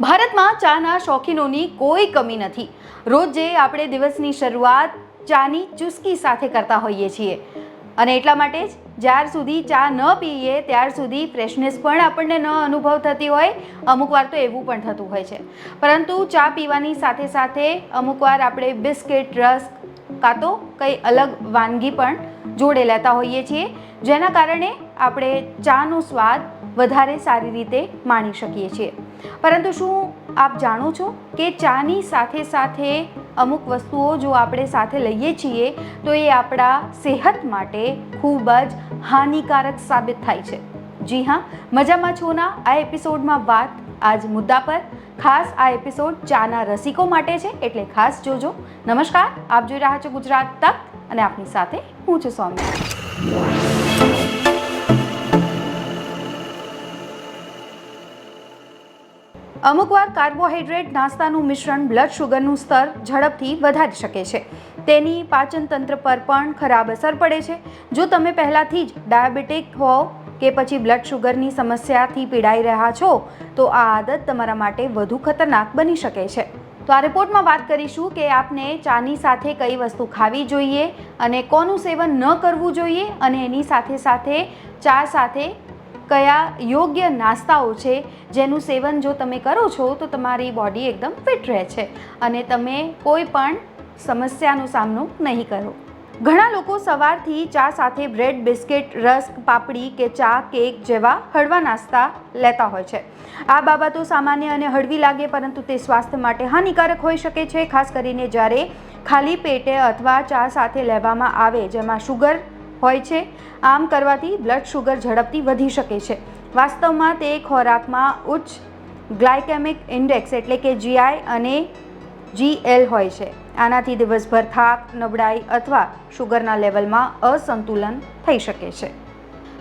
ભારતમાં ચાના શોખીનોની કોઈ કમી નથી. રોજે આપણે દિવસની શરૂઆત ચાની ચુસ્કી સાથે કરતા હોઈએ છીએ. અને એટલા માટે જ જ્યાર સુધી ચા ન પીએ ત્યાર સુધી ફ્રેશનેસ પણ આપણને ન અનુભવ થતી હોય, અમુક વાર તો એવું પણ થતું હોય છે. પરંતુ ચા પીવાની સાથે સાથે અમુક વાર આપણે બિસ્કિટ, રસ્ક કાં તો કંઈ અલગ વાનગી પણ જોડે લેતા હોઈએ છીએ, જેના કારણે આપણે ચાનો સ્વાદ વધારે સારી રીતે માણી શકીએ છીએ. પરંતુ શું આપ જાણો છો કે ચાની સાથે સાથે અમુક વસ્તુઓ જો આપણે સાથે લઈએ છીએ, તો એ આપણા સેહત માટે ખૂબ જ હાનિકારક સાબિત થાય છે. જી હા, મજામાં છોના આ એપિસોડમાં વાત આજ મુદ્દા પર. ખાસ આ એપિસોડ ચાના રસિકો માટે છે, એટલે ખાસ જોજો. નમસ્કાર, આપ જોઈ રહ્યા છો ગુજરાત તક અને આપની સાથે હું છું સૌમ્યા. અમુકવાર કાર્બોહાઈડ્રેટ નાસ્તાનું મિશ્રણ બ્લડ શુગરનું સ્તર ઝડપથી વધારી શકે છે. તેની પાચન તંત્ર પર પણ ખરાબ અસર પડે છે. જો તમે પહેલાંથી જ ડાયાબિટીક હો કે પછી બ્લડ શુગરની સમસ્યાથી પીડાઈ રહ્યા છો, તો આ આદત તમારા માટે વધુ ખતરનાક બની શકે છે. તો આ રિપોર્ટમાં વાત કરીશું કે આપને ચાની સાથે કઈ વસ્તુ ખાવી જોઈએ અને કોનું સેવન ન કરવું જોઈએ અને એની સાથે સાથે ચા સાથે કયા યોગ્ય નાસ્તાઓ છે, જેનું સેવન જો તમે કરો છો, તો તમારી બોડી એકદમ ફિટ રહે છે અને તમે કોઈ પણ સમસ્યાનો સામનો નહીં કરો. ઘણા લોકો સવારથી ચા સાથે બ્રેડ બિસ્કિટ રસ્ક, પાપડી કે ચા કેક જેવા હળવા નાસ્તા લેતા હોય છે. આ બાબતો સામાન્ય અને હળવી લાગે, પરંતુ તે સ્વાસ્થ્ય માટે હાનિકારક હોઈ શકે છે, ખાસ કરીને જ્યારે ખાલી પેટે અથવા ચા સાથે લેવામાં આવે, જેમાં શુગર હોય છે. આમ કરવાથી બ્લડ શુગર ઝડપથી વધી શકે છે. વાસ્તવમાં તે ખોરાકમાં ઉચ્ચ ગ્લાયકેમિક ઇન્ડેક્સ એટલે કે જીઆઈ અને જીએલ હોય છે. આનાથી દિવસભર થાક, નબળાઈ અથવા શુગરના લેવલમાં અસંતુલન થઈ શકે છે.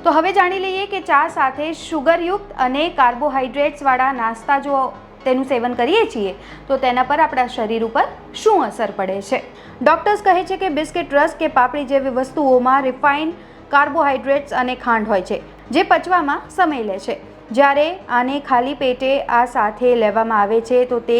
તો હવે જાણી લઈએ કે ચા સાથે શુગરયુક્ત અને કાર્બોહાઈડ્રેટ્સવાળા નાસ્તા જો તેનું સેવન કરીએ છીએ, તો તેના પર આપણા શરીર ઉપર શું અસર પડે છે? ડૉક્ટર્સ કહે છે કે બિસ્કિટ રસ કે પાપડી જેવી વસ્તુઓમાં રિફાઇન કાર્બોહાઈડ્રેટ્સ અને ખાંડ હોય છે, જે પચવામાં સમય લે છે. જ્યારે આને ખાલી પેટે આ સાથે લેવામાં આવે છે, તો તે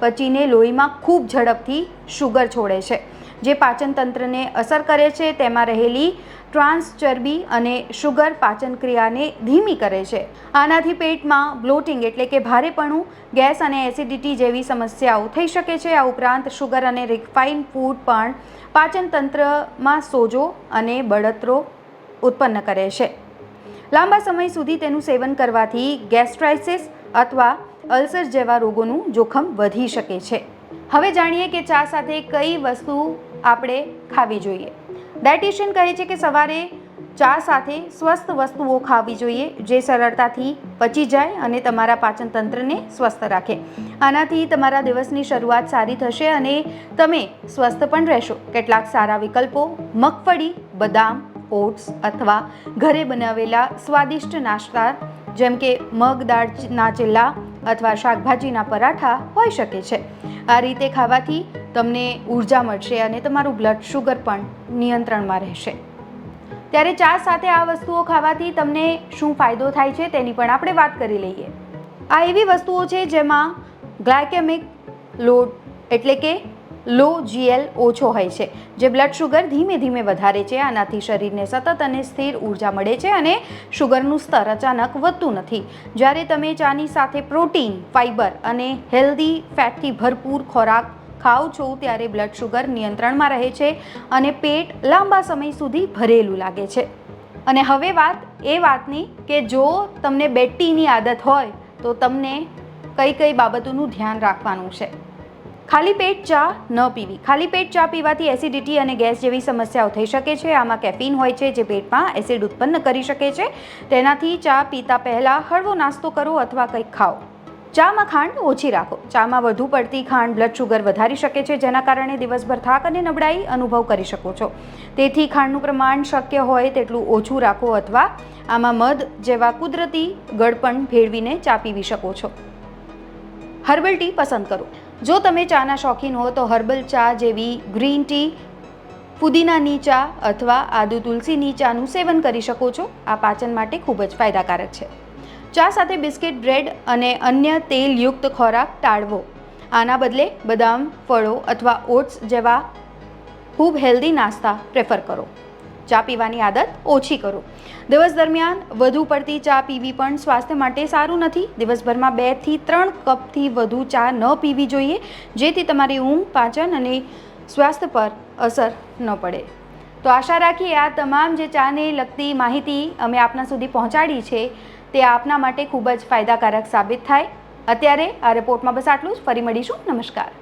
પચીને લોહીમાં ખૂબ ઝડપથી શુગર છોડે છે. જે પાચનતંત્રને અસર કરે છે, તેમાં રહેલી ટ્રાન્સ ચરબી અને શુગર પાચન ક્રિયાને ધીમી કરે છે. આનાથી પેટમાં બ્લોટિંગ એટલે કે ભારેપણું, ગેસ અને એસિડિટી જેવી સમસ્યાઓ થઈ શકે છે. આ ઉપરાંત શુગર અને રિફાઇન ફૂડ પણ પાચન તંત્રમાં સોજો અને બળતરો ઉત્પન્ન કરે છે. લાંબા સમય સુધી તેનું સેવન કરવાથી ગેસ્ટ્રાઇસિસ અથવા અલ્સર જેવા રોગોનું જોખમ વધી શકે છે. હવે જાણીએ કે ચા સાથે કઈ વસ્તુ આપણે ખાવી જોઈએ. ડાયટિશિયન કહે છે કે સવારે ચા સાથે સ્વસ્થ વસ્તુઓ ખાવી જોઈએ જે સરળતાથી પચી જાય અને તમારા પાચન તંત્રને સ્વસ્થ રાખે. આનાથી તમારા દિવસની શરૂઆત સારી થશે અને તમે સ્વસ્થ પણ રહેશો. કેટલાક સારા વિકલ્પો, મગફળી, બદામ, ઓટ્સ અથવા ઘરે બનાવેલા સ્વાદિષ્ટ નાસ્તા જેમ કે મગ, દાળના ચેલા અથવા શાકભાજીના પરાઠા હોઈ શકે છે. આ રીતે ખાવાથી તમને ઊર્જા મળશે અને તમારું બ્લડ શુગર પણ નિયંત્રણમાં રહેશે. ત્યારે ચા સાથે આ વસ્તુઓ ખાવાથી તમને શું ફાયદો થાય છે તેની પણ આપણે વાત કરી લઈએ. આ એવી વસ્તુઓ છે જેમાં ગ્લાયકેમિક લોડ એટલે કે લો જીએલ ઓછો હોય છે, જે બ્લડ શુગર ધીમે ધીમે વધારે છે, આનાથી શરીરને સતત અને સ્થિર ઊર્જા મળે છે અને શુગરનું સ્તર અચાનક વધતું નથી. જ્યારે તમે ચાની સાથે પ્રોટીન ફાઇબર અને હેલ્ધી ફેટથી ભરપૂર ખોરાક ખાઓ છું ત્યારે બ્લડ શુગર નિયંત્રણમાં રહે છે અને પેટ લાંબા સમય સુધી ભરેલું લાગે છે. અને હવે વાત એ વાતની કે જો તમને બેટીની આદત હોય, તો તમને કઈ કઈ બાબતોનું ધ્યાન રાખવાનું છે. ખાલી પેટ ચા ન પીવી. ખાલી પેટ ચા પીવાથી એસિડિટી અને ગેસ જેવી સમસ્યાઓ થઈ શકે છે. આમાં કેફીન હોય છે જે પેટમાં એસિડ ઉત્પન્ન કરી શકે છે. તેનાથી ચા પીતા પહેલાં હળવો નાસ્તો કરો અથવા કંઈક ખાઓ. ચામાં ખાંડ ઓછી રાખો. ચામાં વધુ પડતી ખાંડ બ્લડ શુગર વધારી શકે છે, જેના કારણે દિવસભર થાક અને નબળાઈ અનુભવ કરી શકો છો. તેથી ખાંડનું પ્રમાણ શક્ય હોય તેટલું ઓછું રાખો અથવા આમાં મધ જેવા કુદરતી ગળપણ ભેળવીને ચા પીવી શકો છો. હર્બલ ટી પસંદ કરો. જો તમે ચાના શોખીન હો તો હર્બલ ચા જેવી ગ્રીન ટી, પુદીનાની ચા અથવા આદુ તુલસીની ચાનું સેવન કરી શકો છો. આ પાચન માટે ખૂબ જ ફાયદાકારક છે. ચા સાથે બિસ્કિટ, બ્રેડ અને અન્ય તેલયુક્ત ખોરાક ટાળવો. આના બદલે બદામ, ફળો અથવા ઓટ્સ જેવા ખૂબ હેલ્ધી નાસ્તા પ્રેફર કરો. ચા પીવાની આદત ઓછી કરો. દિવસ દરમિયાન વધુ પડતી ચા પીવી પણ સ્વાસ્થ્ય માટે સારું નથી. દિવસભરમાં બેથી ત્રણ કપથી વધુ ચા ન પીવી જોઈએ, જેથી તમારી ઊંઘ, પાચન અને સ્વાસ્થ્ય પર અસર ન પડે. તો આશા રાખીએ આ તમામ જે ચાને લગતી માહિતી અમે આપના સુધી પહોંચાડી છે. તે આપના માટે ખૂબ જ ફાયદાકારક સાબિત થાય. અત્યારે આ રિપોર્ટમાં બસ આટલું જ. ફરી મળીશું. નમસ્કાર.